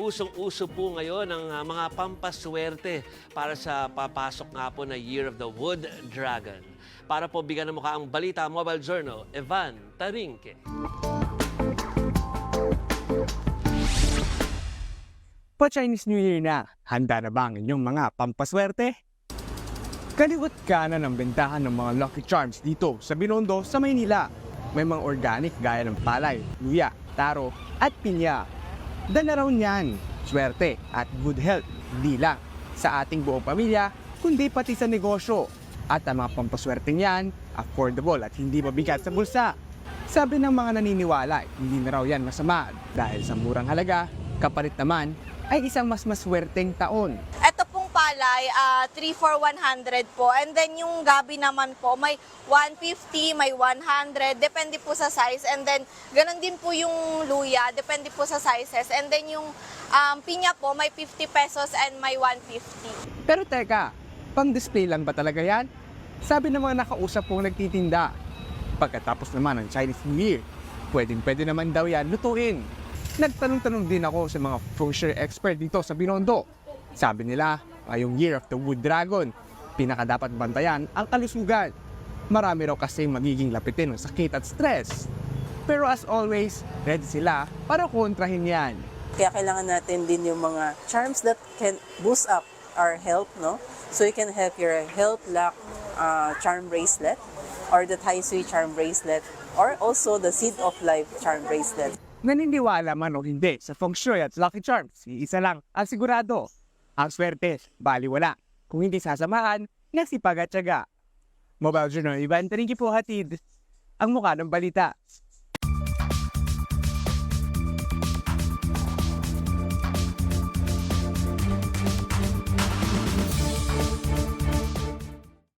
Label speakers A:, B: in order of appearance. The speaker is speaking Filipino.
A: usong-uso po ngayon ang ah, mga pampaswerte para sa papasok nga po na Year of the Wood Dragon. Para po bigyan ng mukha ang Balita Mobile Journal, Evan Tarinque.
B: Pa-Chinese New Year na, handa na ba ang inyong mga pampaswerte? Kaliwat ka na ng bentahan ng mga Lucky Charms dito sa Binondo sa Maynila. May mga organic gaya ng palay, luya, taro at pinya. Dala raw niyan, swerte at good health, hindi lang sa ating buong pamilya, kundi pati sa negosyo. At ang mga pampaswerte niyan, affordable at hindi mabigat sa bulsa. Sabi ng mga naniniwala, hindi na raw yan masama dahil sa murang halaga, kapalit naman ay isang mas maswerteng taon.
C: Ito palay, ah, 3 for 100 po. And then yung gabi naman po, may 150, may 100, depende po sa size. And then, ganun din po yung luya, depende po sa sizes. And then yung um, pinya po, may 50 pesos and may 150.
B: Pero teka, pang-display lang ba talaga yan? Sabi ng mga nakausap pong nagtitinda. Pagkatapos naman ng Chinese New Year, pwedeng pwede naman daw yan lutuin. Nagtanong-tanong din ako sa mga feng expert dito sa Binondo. Sabi nila, ngayong Year of the Wood Dragon, pinaka dapat bantayan ang kalusugan. Marami raw kasi magiging lapitin ng sakit at stress. Pero as always, ready sila para kontrahin yan.
D: Kaya kailangan natin din yung mga charms that can boost up our health, no? So you can have your health lock uh, charm bracelet or the Tai Sui charm bracelet or also the Seed of Life charm bracelet.
B: Naniniwala man o hindi sa feng shui at lucky charms, isa lang ang sigurado. Ang swerte, bali wala. Kung hindi sasamahan, nasipag at tiyaga. Mobile Journal, Ivan Tarinki po hatid. Ang mukha ng balita.